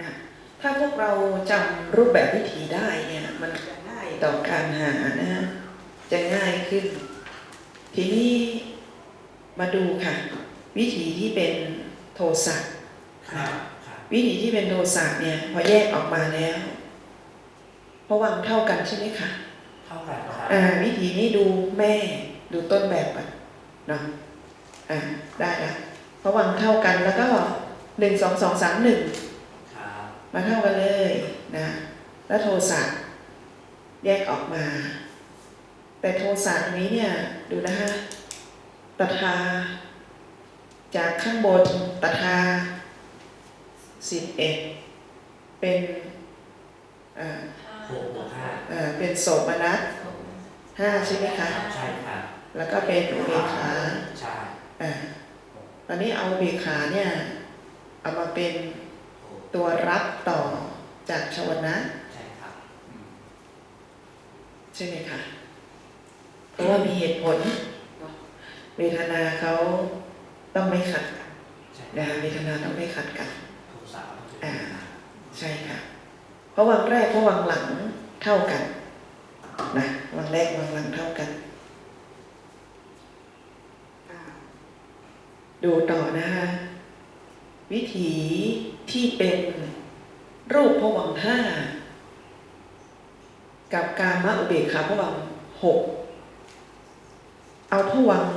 อะถ้าพวกเราจำรูปแบบวิธีได้เนี่ยมันจะง่ายต่อการหานะฮะจะง่ายขึ้น ทีนี้มาดูค่ะ วิธีที่เป็นโทสะครับครับวิธีที่เป็นโทสะเนี่ย พอแยกออกมาแล้วเพราะวังเท่ากันใช่ไหมคะเท่ากันครับอ่าวิธีนี้ดูแม่ดูต้นแบบอะเนาะอ่าได้ละเพราะวังเท่ากันแล้วก็หนึ่งสองสองสามหนึ่งครับ มาเท่ากันเลยนะ แล้วโทสะแยกออกมา แต่โทสะตรงนี้เนี่ยดูนะฮะตถาจากข้างบนตถาสิบเอ็ดเป็นอ่าหกบวกห้าเอ่อเป็นโสมนัสห้าใช่ไหมคะ ใช่ครับแล้วก็เป็นอุเบกขาใช่อ่าตอนนี้เอาอุเบกขาเนี่ย เอามาเป็นหก ตัวรับต่อจากชวนะใช่ครับอืมใช่ไหมคะเพราะว่ามีเหตุผลเนาะเวทนาเขาต้องไม่ขัดกันใช่นะคะเวทนาต้องไม่ขัดกันโทสะต้องถึงอ่าใช่ค่ะ เพราะวังแรกเพราะวังหลังเท่ากันนะวังแรกวังหลังเท่ากันอ่าดูต่อนะคะวิถี ที่เป็นรูปพวังค์ห้ากับกามะอุเบกขาพวังค์หกเอาพวังค์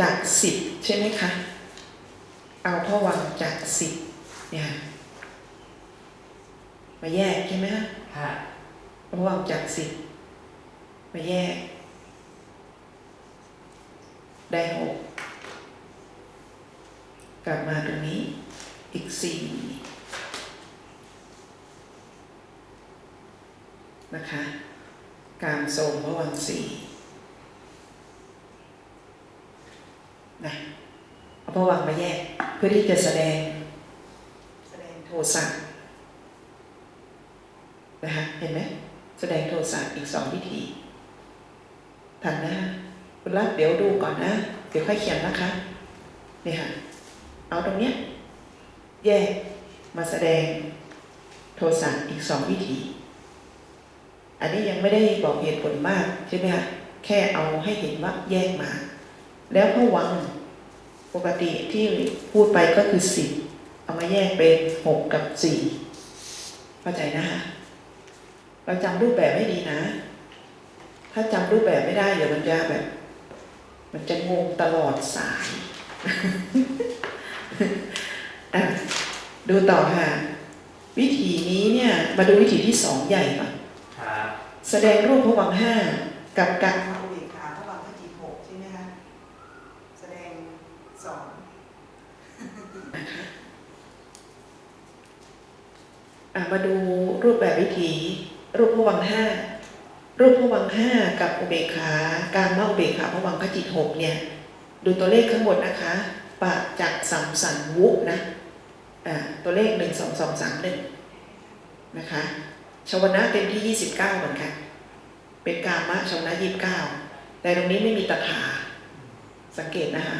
จากสิบใช่ไหมคะ เอาพวังค์จากสิบเนี่ยมาแยกใช่ไหมฮะห้าระหว่างจากสิบมาแยก ได้หกกลับมาตรงนี้ อีกสี่นะคะ การโสมระว่างสี่นะเอาระว่างมาแยก เพื่อที่จะแสดง แสดงโทสะนะคะเห็นไหมแสดงโทสะอีกสองวิธีทันนะคุณรักเดี๋ยวดูก่อนนะ เดี๋ยวค่อยเขียนนะคะเนี่ยค่ะ เอาตรงเนี้ย แยกมาแสดงโทสะอีกสองวิธี อันนี้ยังไม่ได้บอกเหตุผลมากใช่ไหมคะแค่เอาให้เห็นว่าแยกมา แล้วพวังปกติที่พูดไปก็คือสิบเอามาแยกเป็นหกกับสี่เข้าใจนะคะเราจำรูปแบบให้ดีนะ ถ้าจำรูปแบบไม่ได้เดี๋ยวมันจะแบบ มันจะงงตลอดสาย อะดูต่อค่ะ วิธีนี้เนี่ยมาดูวิธีที่สองใหญ่ก่อนครับแสดงรูปพวังค์ห้ากับการมาอุเบกขาพวังค์ขจิตหกใช่ไหมคะแสดงสองอะมาดูรูปแบบวิธีรูปพวังค์ห้ารูปพวังค์ห้ากับอุเบกขาการมาอุเบกขาพวังค์ขจิตหกเนี่ย ดูตัวเลขข้างบนนะคะปะจากสัมสันวุนะอ่า ตัวเลขหนึ่งสองสองสามหนึ่งนะคะชาวนะเต็มที่ยี่สิบเก้าเหมือนกันเป็นกามะชาวนะยี่สิบเก้าแต่ตรงนี้ไม่มีตถาสังเกตนะคะ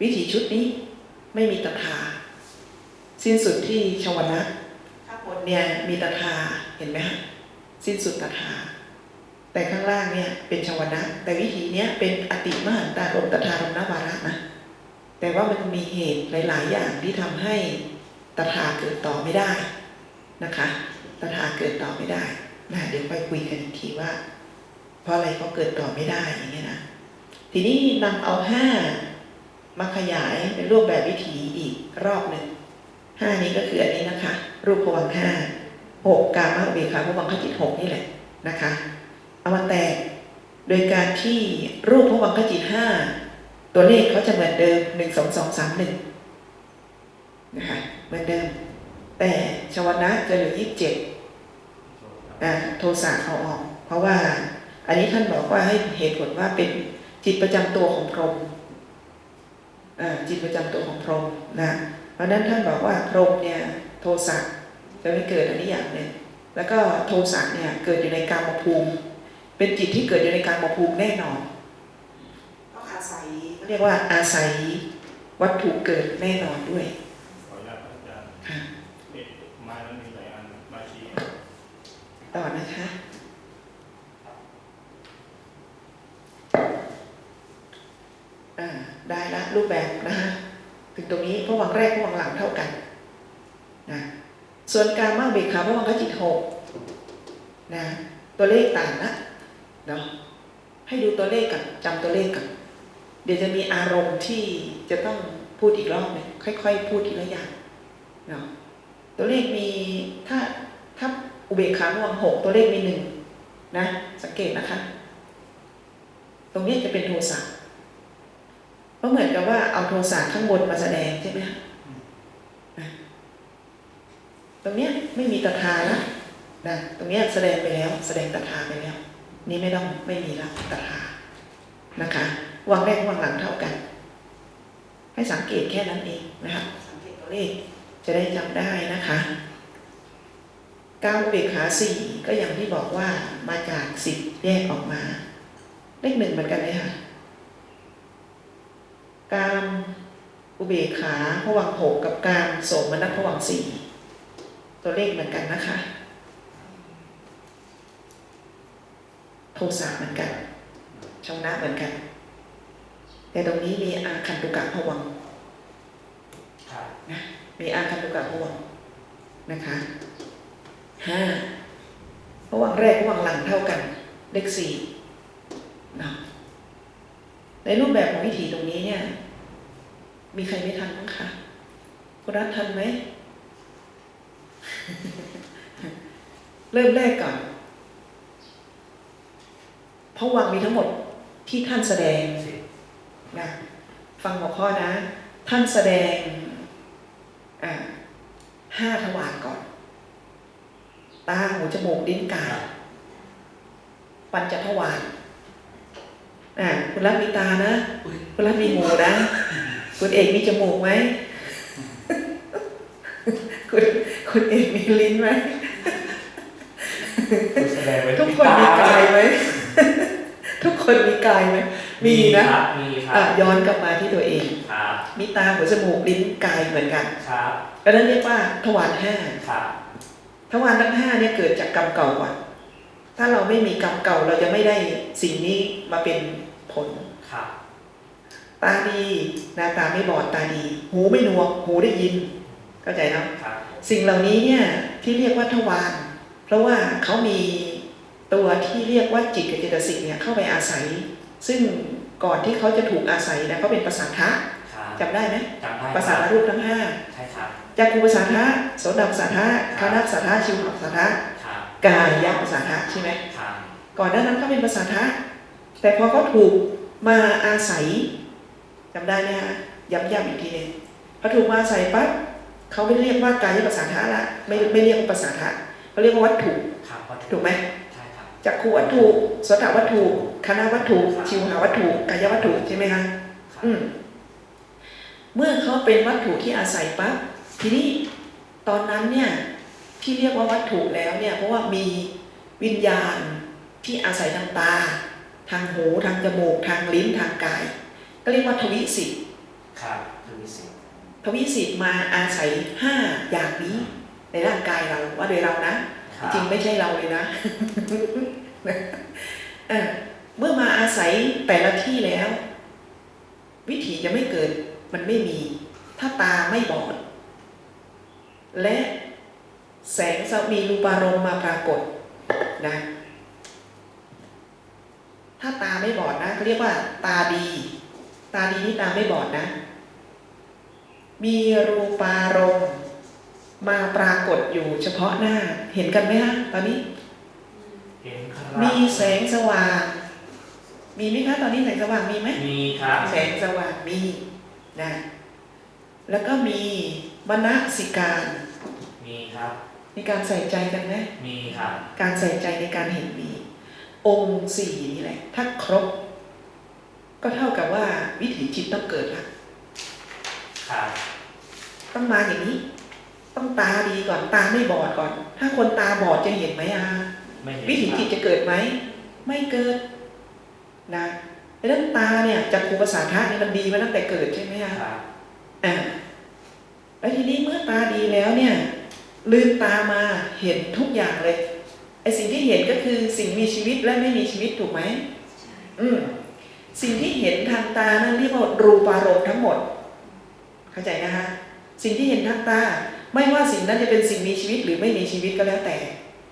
วิถีชุดนี้ไม่มีตถาสิ้นสุดที่ชาวนะข้างบนเนี่ยมีตถาเห็นไหมฮะสิ้นสุดตถาแต่ข้างล่างเนี่ยเป็นชาวนะ แต่วิธีเนี้ยเป็นอติมหันตารมตถารมนวาระนะแต่ว่ามันมีเหตุหลาย ๆ อย่างที่ทำให้ ตถาเกิดต่อไม่ได้นะคะตถาเกิดต่อไม่ได้นะเดี๋ยวไปคุยกันอีกทีว่า เพราะอะไรเขาเกิดต่อไม่ได้อย่างเงี้ยนะทีนี้นำเอาห้ามาขยายเป็นรูปแบบวิถีอีกรอบหนึ่งห้านี้ก็คืออันนี้นะคะ รูปพวังห้าหกกามะอุเบกขาพวังคจิตหกนี่แหละนะคะ เอามาแตกโดยการที่รูปพวังคจิตห้าตัวเลขเขาจะเหมือนเดิมหนึ่งสองสองสามหนึ่งนะคะ เหมือนเดิม แต่ชวนะจะเหลือยี่สิบเจ็ดอ่าโทสะเอาออก เพราะว่า อันนี้ท่านบอกว่าให้เหตุผลว่าเป็นจิตประจำตัวของพรหมอ่าจิตประจำตัวของพรหมนะเพราะฉะนั้นท่านบอกว่าพรหมเนี่ยโทสะจะไม่เกิดอันนี้อย่างหนึ่งแล้วก็โทสะเนี่ยเกิดอยู่ในกามภูมิ เป็นจิตที่เกิดอยู่ในกามภูมิแน่นอนต้องอาศัยเรียกว่าอาศัยวัตถุเกิดแน่นอนด้วย ขออนุญาตอาจารย์ ค่ะ เอ๊ะมา มันมีหลายอันมาชี้ ต่อนะคะอ่าได้ละรูปแบบนะคะถึงตรงนี้พระวังแรกพระวังหลังเท่ากันนะส่วนการมาเบกขาพวังคจิตหกนะตัวเลขต่างนะเนาะให้ดูตัวเลขกับจำตัวเลขกับ เดี๋ยวจะมีอารมณ์ที่จะต้องพูดอีกรอบหนึงค่อย ๆ พูดทีละอย่างเนาะตัวเลขมีถ้าถ้า อุเบกขาพวังหกตัวเลขมีหนึ่งนะ สังเกตนะคะ ตรงนี้จะเป็นโทสะก็เหมือนกับว่าเอาโทสะข้างบนมาแสดงใช่ไหมคะตรงเนี้ยไม่มีตถาละนะตรงเนี้ยแสดงไปแล้ว แสดงตถาไปแล้ว นี่ไม่ต้องไม่มีละตถานะคะวางแรกวางหลังเท่ากัน ให้สังเกตแค่นั้นเองนะคะสังเกตตัวเลขจะได้จำได้นะคะ กาวอุเบกขาสี่ก็อย่างที่บอกว่ามาจากสิบแยกออกมา เลขหนึ่งเหมือนกันเลยค่ะการอุเบกขาผวังหกกับการโสมนัสผวังสี่ตัวเลขเหมือนกันนะคะ โทสะเหมือนกันชาวนะเหมือนกัน แต่ตรงนี้มีอาคันตุกะผวังค์ครับมีอาคันตุกะผวังนะคะ ห้าผวังค์แรกผวังหลังเท่ากัน เลขสี่นะในรูปแบบของวิถีตรงนี้เนี่ย มีใครไม่ทันบ้างคะคุณรัฐทันไหม เริ่มแรกก่อน เพราะวังมีทั้งหมดที่ท่านแสดงนะฟังหัวข้อนะ ท่านแสดงห้าทวารก่อน ตาหูจมูกลิ้นกายปัญจทวารอ่าคุณรัฐมีตานะอุ้ยคุณรัฐมีหูนะ คุณเอกมีจมูกไหมคุณคุณเอกมีลิ้นไหมคุณแสดงไว้ทุกคนมีกายไหมทุกคนมีกายไหมมีนะครับมีครัอะบย้อนกลับมาที่ตัวเองครับมีตาหูจมูกลิ้นกายเหมือนกันครับก็นั้นเรียกว่าทวารห้าครับ ทวารทั้งห้าเนี่ยเกิดจากกรรมเก่าก่อนถ้าเราไม่มีกรรมเก่าเราจะไม่ได้สิ่งนี้มาเป็นผลครับตาดีหน้าตาไม่บอดตาดี หูไม่หนวก หูได้ยิน เข้าใจเนาะครับสิ่งเหล่านี้เนี่ยที่เรียกว่าทวารเพราะว่าเขามีตัวที่เรียกว่าจิตกับเจตสิกเนี่ยเข้าไปอาศัย ซึ่งก่อนที่เขาจะถูกอาศัยนะเขาเป็นภาษาทะครับ จำได้ไหมจำได้ภาษารูปทั้งห้าใช่ครับจากคูภาษาทะโสดาภาษาทะคานาภาษาทะชิวภาษาทะครับกายภาษาทะใช่ไหมครับก่อนหน้านั้นเขาเป็นภาษาทะแต่พอเขาถูกมาอาศัยจำได้ไหมฮะย้ำๆอีกทีหนึงพอถูกมาอาศัยปั๊บเขาไม่เรียกว่ากายภาษาทะละไม่ไม่เรียกว่าภาษาทะเขาเรียกว่าวัตถุครับวัตถุถูกไหมใช่ครับจักขูวัตถุโสตวัตถุคณะวัตถุ ชิวหาวัตถุกายวัตถุใช่ไหมคะครับอืม เมื่อเขาเป็นวัตถุที่อาศัยปั๊บทีนี้ตอนนั้นเนี่ยที่เรียกว่าวัตถุแล้วเนี่ยเพราะว่ามีวิญญาณที่อาศัยทางตา ทางหูทางจมูกทางลิ้นทางกาย ก็เรียกว่าทวิสิทธิครับคือมีสิ่งทวิสิทธิ์มาอาศัยห้าอย่างนี้ในร่างกายเราว่าโดยเรานะครับจริงไม่ใช่เราเลยนะเออเมื่อมาอาศัยแต่ละที่แล้ว วิถีจะไม่เกิด มันไม่มี ถ้าตาไม่บอด และแสงสมีรูปารมณ์มาปรากฏนะ ถ้าตาไม่บอดนะเขาเรียกว่า ตาดี ตาดีนี่ตาไม่บอดนะ มีรูปารมณ์มาปรากฏอยู่เฉพาะหน้า เห็นกันไหมฮะตอนนี้ เห็นครับ มีแสงสว่าง มีไหมคะตอนนี้แสงสว่างมีไหมมีครับ แสงสว่างมี นะแล้วก็มีมณสิการ มีครับ มีการใส่ใจกันไหมมีครับ การใส่ใจในการเห็นมี องค์สี่นี่แหละ ถ้าครบ ก็เท่ากับว่าวิถีจิตต้องเกิดละครับ ต้องมาอย่างนี้ ต้องตาดีก่อน ตาไม่บอดก่อน ถ้าคนตาบอดจะเห็นไหมอะไม่เห็นวิถีจิตจะเกิดไหม ไม่เกิดนะ ดังนั้นตาเนี่ยจากครูภาษาทะนี่มันดีมาตั้งแต่เกิดใช่ไหมคคะรับอ่าแล้วทีนี้เมื่อตาดีแล้วเนี่ยลืมตามาเห็นทุกอย่างเลยไอสิ่งที่เห็นก็คือสิ่งมีชีวิตและไม่มีชีวิตถูกไหมใช่อืมสิ่งที่เห็นทางตานั่นเรียกว่ารูปารมณ์ทั้งหมด เข้าใจนะคะสิ่งที่เห็นทางตา ไม่ว่าสิ่งนั้นจะเป็นสิ่งมีชีวิตหรือไม่มีชีวิตก็แล้วแต่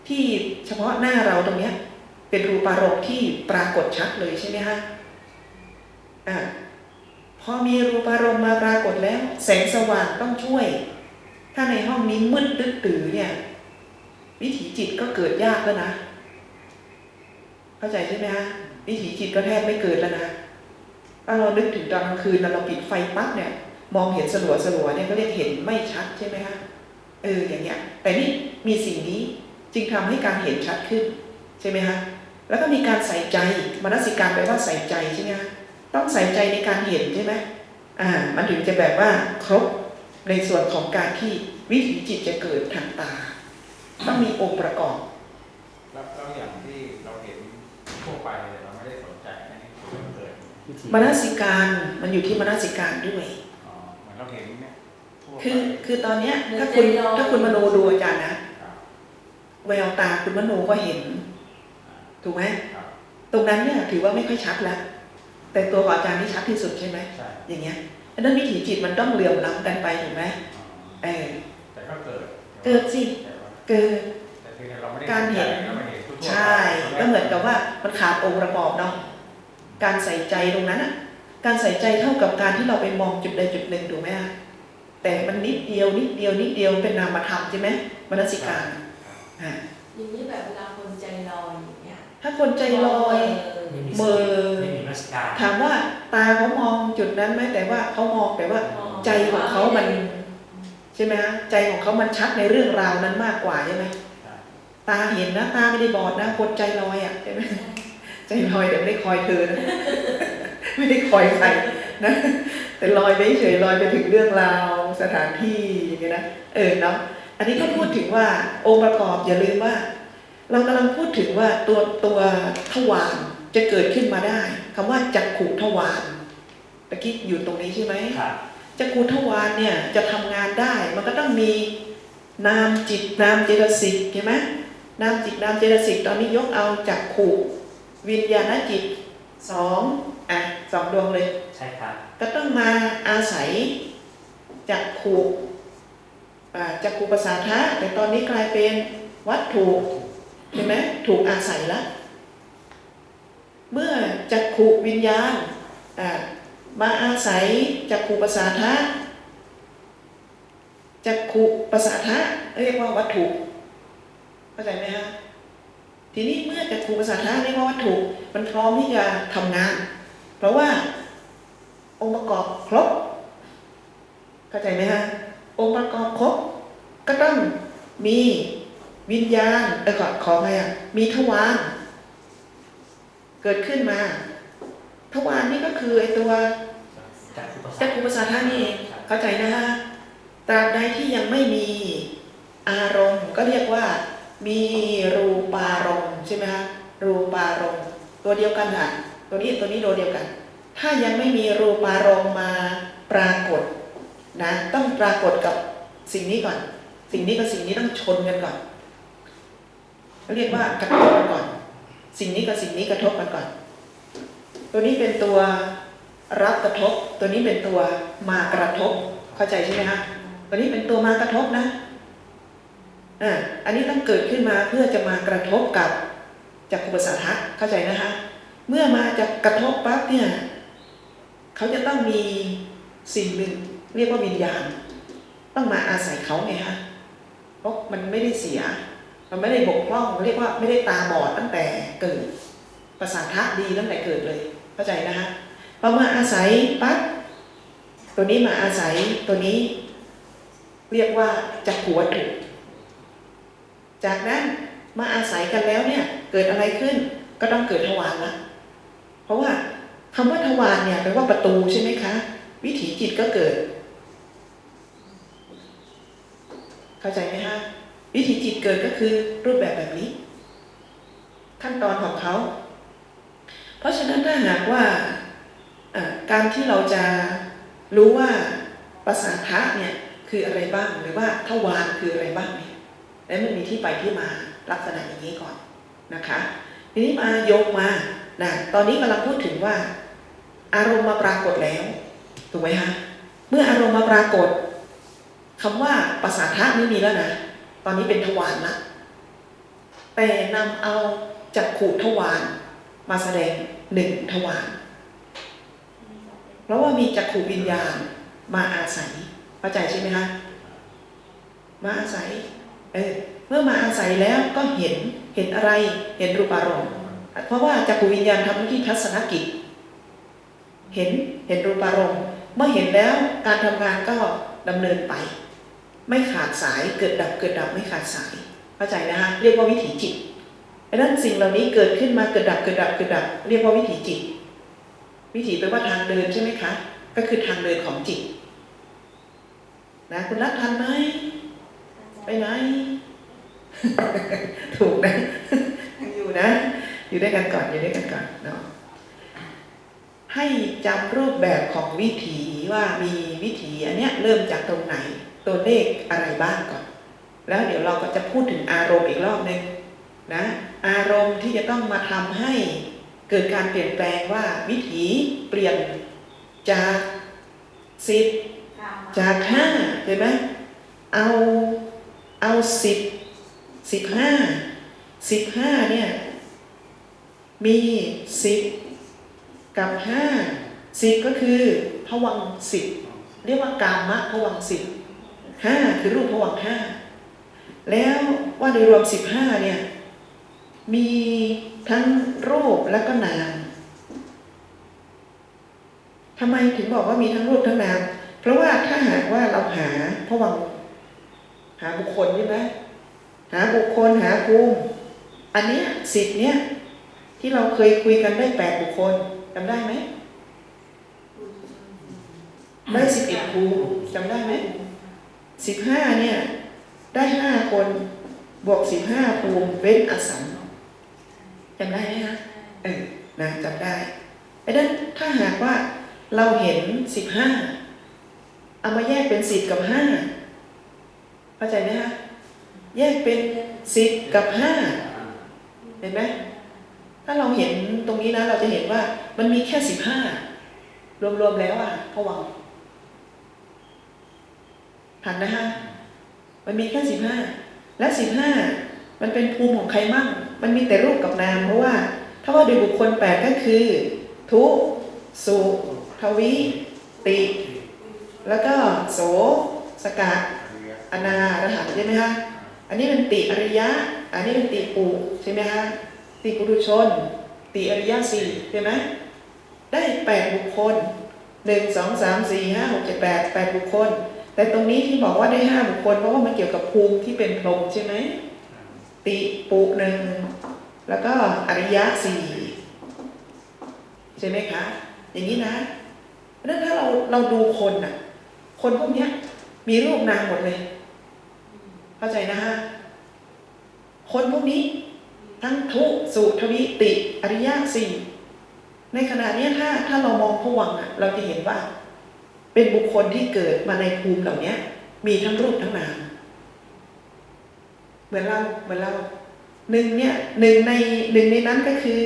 ที่เฉพาะหน้าเราตรงเนี้ยเป็นรูปารมณ์ที่ปรากฏชัดเลยใช่ไหมคะอ่า พอมีรูปารมณ์มาปรากฏแล้ว แสงสว่างต้องช่วย ถ้าในห้องนี้มืดตึ๊ดตื่อเนี่ย วิถีจิตก็เกิดยากแล้วนะ เข้าใจใช่ไหมฮะวิถีจิตก็แทบไม่เกิดแล้วนะถ้าเรานึกถึงตอนกลางคืนแล้วเราปิดไฟปั๊บเนี่ย มองเห็นสลัวสลัวเนี่ยก็เรียกเห็นไม่ชัดใช่ไหมฮะเอออย่างเงี้ย แต่นี่มีสิ่งนี้จึงทำให้การเห็นชัดขึ้น ใช่ไหมฮะแล้วก็มีการใส่ใจมนสิการแปลว่าใส่ใจใช่ไหมฮะ ต้องใส่ใจในการเห็นใช่ไหมอ่า มันถึงจะแบบว่าครบในส่วนของการที่วิถีจิตจะเกิดทางตา ต้องมีองค์ประกอบแล้วแล้วอย่างที่เราเห็นทั่วไปเนี่ยเราไม่ได้สนใจนะนี่คือมันเกิดวิธีมนสิการมันอยู่ที่มนสิการด้วยอ๋อเหมือนเราเห็นเนี่ยทั่วไปคือคือตอนเนี้ยถ้าคุณถ้าคุณมโนดูอาจารย์นะครับแววตาคุณมโนก็เห็น ถูกไหมครับตรงนั้นเนี่ยถือว่าไม่ค่อยชัดแล้ว แต่ตัวของอาจารย์นี่ชัดที่สุดใช่ไหมใช่ อย่างเงี้ยดังนั้นวิถีจิตมันต้องเหลื่อมล้ำกันไปถูกไหมอ๋อเออแต่ก็เกิด เกิดสิแต่ว่าเกิดแต่คือเราไม่ได้การเห็นสใจเราไม่เห็นทั่วๆไปใช่ก็เหมือนกับว่ามันขาดองค์ประกอบเนาะการใส่ใจตรงนั้นอะการใส่ใจเท่ากับการที่เราไปมองจุดใดจุดหนึ่งถูกไหมอะแต่มันนิดเดียวนิดเดียวนิดเดียวเป็นนามธรรมใช่ไหมมนสิการอะอย่างนี้แบบเวลาคนใจลอยอย่างเงี้ย ถ้าคนใจลอยไม่มีเมสอติไม่มีมัสการถามว่าตาเขามองจุดนั้นไหมแต่ว่าเขามองแต่ว่า ใจของเขามัน ใช่ไหมฮะใจของเขามันชัดในเรื่องราวนั้นมากกว่าใช่ไหมใช่ตาเห็นนะตาไม่ได้บอดนะคนใจลอยอะใช่ไหมใจลอยแต่ไม่ได้คอยเธอนะไม่ได้คอยใครนะแต่ลอยไปเฉยๆลอยไปถึงเรื่องราวสถานที่อย่างเงี้ยนะเออเนาะอันนี้ก็พูดถึงว่าองค์ประกอบอย่าลืมว่า เรากำลังพูดถึงว่าตัวตัวทวารจะเกิดขึ้นมาได้คำว่าจักขุทวารตะกี้อยู่ตรงนี้ใช่ไหมครับจักขุทวารเนี่ยจะทำงานได้ มันก็ต้องมีนามจิตนามเจตสิกเห็นไหมนามจิตนามเจตสิกตอนนี้ยกเอาจักขุวิญญาณจิตสองอะสองดวงเลยใช่ครับก็ต้องมาอาศัยจักขุอ่าจักขุประสาทะแต่ตอนนี้กลายเป็นวัตถุ ใช่ไหมถูกอาศัยละเมื่อจักขุวิญญาณมาอาศัยจักขุประสาทะจักขุประสาทะเรียกว่าวัตถุเข้าใจไหมฮะทีนี้เมื่อจักขุประสาทะเรียกว่าวัตถุมันพร้อมที่จะทำงาน เพราะว่าองค์ประกอบครบเข้าใจไหมฮะองค์ประกอบครบก็ต้องมี วิญญาณเออขอขอไรอะมีทวารเกิดขึ้นมา ทวารนี่ก็คือไอตัวจากรุปสาทานี่เองเข้าใจนะฮะตราบใดที่ยังไม่มีอารมณ์ก็เรียกว่า มีรูปารมณ์ใช่ไหมฮะรูปารมณ์ตัวเดียวกันค่ะตัวนี้ตัวนี้ตัวเดียวกัน ถ้ายังไม่มีรูปารมณ์มาปรากฏนะต้องปรากฏกับสิ่งนี้ก่อน สิ่งนี้กับสิ่งนี้ต้องชนกันก่อน เรียกว่ากระทบกันก่อน สิ่งนี้กับสิ่งนี้กระทบกันก่อน ตัวนี้เป็นตัวรับกระทบ ตัวนี้เป็นตัวมากระทบ เข้าใจใช่ไหมฮะตัวนี้เป็นตัวมากระทบนะอ่าอันนี้ต้องเกิดขึ้นมาเพื่อจะมากระทบกับจักขุปสัทะเข้าใจนะคะ เมื่อมาจากกระทบปั๊บเนี่ยเขาจะต้องมีสิ่งหนึ่งเรียกว่าวิญญาณ ต้องมาอาศัยเขาไงฮะเพราะมันไม่ได้เสีย มันไม่ได้บกพร่องเรียกว่าไม่ได้ตาบอดตั้งแต่เกิดประสาทะดีตั้งแต่เกิดเลย เข้าใจนะฮะพอมาอาศัยปั๊บตัวนี้มาอาศัยตัวนี้ เรียกว่าจักขวัตถุจากนั้นมาอาศัยกันแล้วเนี่ยเกิดอะไรขึ้นก็ต้องเกิดทวารละเพราะว่าคำว่าทวารเนี่ยแปลว่าประตูใช่ไหมคะ วิถีจิตก็เกิด เข้าใจไหมฮะ วิถีจิตเกิดก็คือรูปแบบแบบนี้ ขั้นตอนของเขา เพราะฉะนั้นถ้าหากว่าการที่เราจะรู้ว่าภาษาทะเนี่ยคืออะไรบ้างหรือว่าทวารคืออะไรบ้างเนี่ยแล้วมันมีที่ไปที่มาลักษณะอย่างนี้ก่อนนะคะ ทีนี้มาโยกมานะตอนนี้กำลังพูดถึงว่า อารมณ์มาปรากฏแล้วถูกไหมคะเมื่ออารมณ์มาปรากฏคำว่าภาษาทะไม่มีแล้วนะ อนนี้เป็นทวารละแต่นำเอาจักขู่ทวารมาแสดงหนึ่งทวารเพราะว่ามีจักขู่วิญญาณมาอาศัยเข้าใจใช่ไหมคะมาอาศัย เออเมื่อมาอาศัยแล้วก็เห็นเห็นอะไรเห็นรูปอารมณ์เพราะว่าจักขูวิญญาณทำหน้าที่ทัศนกิจ เห็นเห็นรูปอารมณ์เมื่อเห็นแล้วการทำงานก็ดำเนินไป ไม่ขาดสายเกิดดับเกิดดับไม่ขาดสายเข้าใจนะคะเรียกว่าวิถีจิตดังนั้นสิ่งเหล่านี้เกิดขึ้นมาเกิดดับเกิดดับเกิดดับ เรียกว่าวิถีจิต วิถีแปลว่าทางเดินใช่ไหมคะ ก็คือทางเดินของจิตนะคุณรักทันไหมไปไหนถูกนะยังอยู่นะ อยู่ด้วยกันก่อนอยู่ด้วยกันก่อนเนาะให้จำรูปแบบของวิถีว่ามีวิถีอันเนี้ยเริ่มจากตรงไหน ตัวเลขอะไรบ้างก่อน แล้วเดี๋ยวเราก็จะพูดถึงอารมณ์อีกรอบหนึ่งนะอารมณ์ที่จะต้องมาทำให้เกิดการเปลี่ยนแปลงว่าวิถีเปลี่ยนจากสิบจากห้าเห็นไหมเอาเอาสิบสิบห้าสิบห้าเนี่ยมีสิบกับห้าสิบก็คือพวังค์สิบเรียกว่ากามะพวังค์สิบ ห้าคือรูปพวังห้าแล้วว่าโดยรวมสิบห้าเนี่ยมีทั้งรูปและก็นามทำไมถึงบอกว่ามีทั้งรูปทั้งนาม เพราะว่าถ้าหากว่าเราหาพวังหาบุคคลใช่ไหมหาบุคคลหาภูมิอันเนี้ยสิบเนี้ยที่เราเคยคุยกันได้แปดบุคคลจำได้ไหมได้สิบเอ็ดภูมิจำได้ไหม สิบห้าเนี่ย ได้ห้าคนบวกสิบห้าภูมิเว้นอสัมจำได้ไหมคะเออนะจำได้ไอ้นั้นถ้าหากว่าเราเห็นสิบห้าเอามาแยกเป็นสิบกับห้าเข้าใจไหมคะแยกเป็นสิบกับห้าเห็นไหมถ้าเราเห็นตรงนี้นะเราจะเห็นว่ามันมีแค่สิบห้ารวมๆแล้วอะพวัง ค์ทันนะฮะมันมีแค่สิบห้าและสิบห้ามันเป็นภูมิของใครมั่ง มันมีแต่รูปกับนาม เพราะว่า ถ้าว่าโดยบุคคลแปดก็คือ ทุสุทวิติ แล้วก็โสสกะอนาอรหันต์ใช่ไหมคะอันนี้เป็นติอริยะ อันนี้เป็นติปุใช่ไหมคะติปุถุชน ติอริยะสี่ใช่ไหมได้แปดบุคคลหนึ่งสองสามสี่ห้าหกเจ็ดแปดแปดบุคคล แต่ตรงนี้ที่บอกว่าได้ห้าบุคคลเพราะว่ามันเกี่ยวกับภูมิที่เป็นพรหมใช่ไหมติปุหนึ่งแล้วก็อริยะสี่ใช่ไหมคะ อย่างนี้นะนั้นถ้าเราเราดูคนน่ะคนพวกเนี้ย มีรูปนามหมดเลย เข้าใจนะฮะคนพวกนี้ ทั้งทุสุทวิติ อริยะสี่ในขณะนี้ถ้าถ้าเรามองผวังค์อะเราจะเห็นว่า เป็นบุคคลที่เกิดมาในภูมิเหล่าเนี้ยมีทั้งรูปทั้งนามเหมือนเราเหมือนเราหนึ่งเนี่ยหนึ่งในหนึ่งในนั้นก็คือ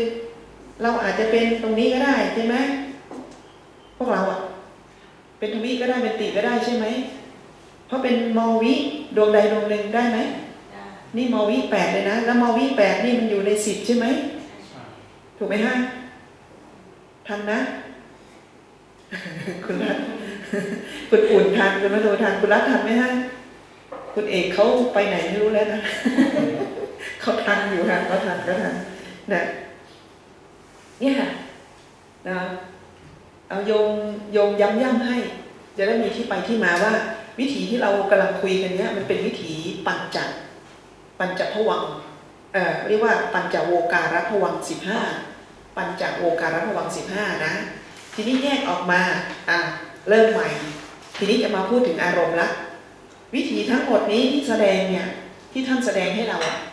เราอาจจะเป็นตรงนี้ก็ได้ใช่ไหมพวกเราอะเป็นทวีก็ได้เป็นติก็ได้ใช่ไหมเพราะเป็นมอวิดวงใดดวงหนึ่งได้ไหมนี่มอวิแปดเลยนะแล้วมอวิแปดนี่มันอยู่ในสิบใช่ไหมถูกไหมฮะทันนะ คุณรัฐ คุณอุ่นทันคุณมาโททันคุณรัฐทันไหมฮะคุณเอกเขาไปไหนไม่รู้แล้วนะเขาทันอยู่ค่ะเขาทันก็ทันนะเนี่ยค่ะนะเอาโยงโยงย้ำย่ำให้ จะได้มีที่ไปที่มาว่า วิถีที่เรากำลังคุยกันเนี้ยมันเป็นวิถีปัญจปัญจพวังค์เอ่อเรียกว่าปัญจโวการพวังสิบห้าปัญจโวการพวังสิบห้านะ ทีนี้แยกออกมาอะ เริ่มใหม่ ทีนี้จะมาพูดถึงอารมณ์ละวิธีทั้งหมดนี้ที่แสดงเนี่ยที่ท่านแสดงให้เราอะ